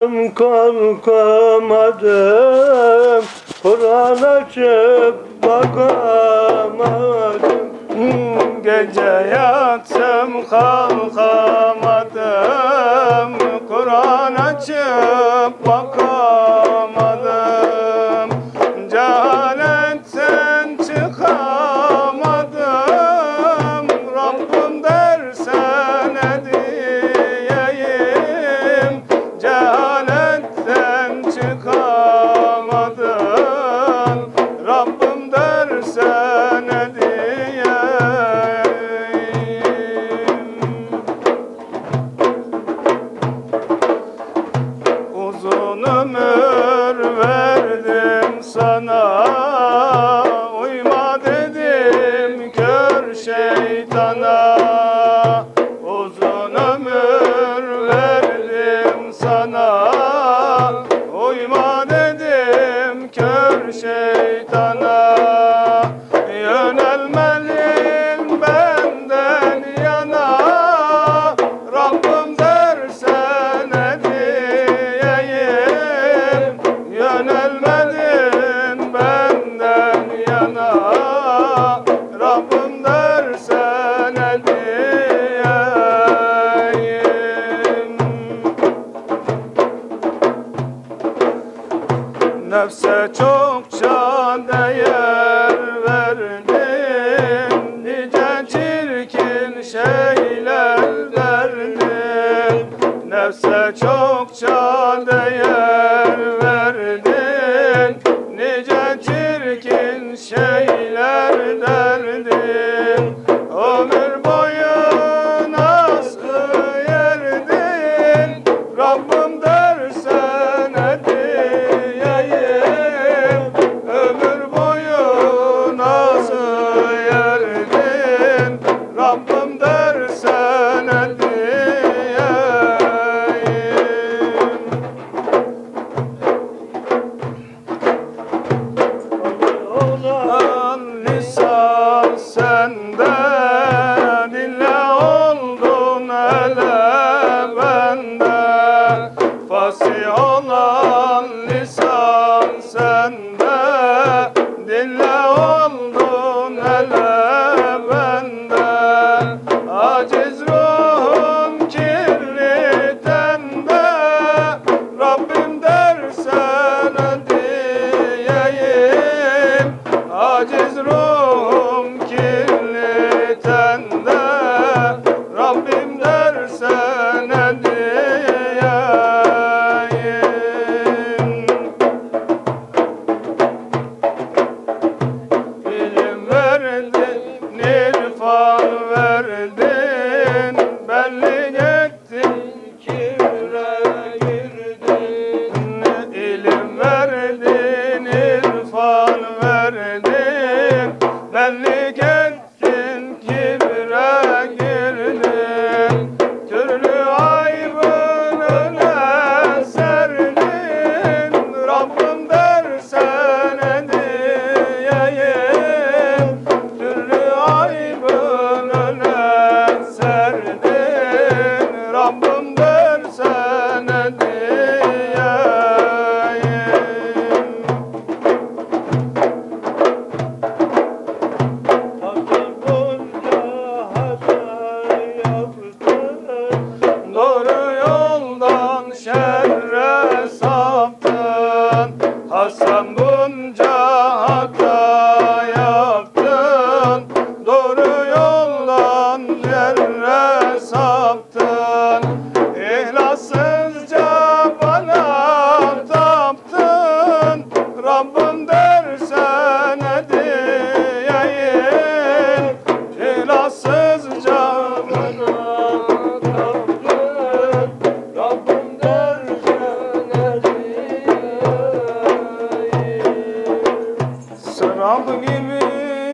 Korkamadım, Kur'an açıp bakamadım. Hmm, gece yatsam kalkamadım. Kur'an açıp bakamadım. istemedin benden yana. Rabbim dersen edeyim Nefse çokça değer verdin Nice çirkin şeyler derdin Nefse çokça değer verdin Om And. Sambo.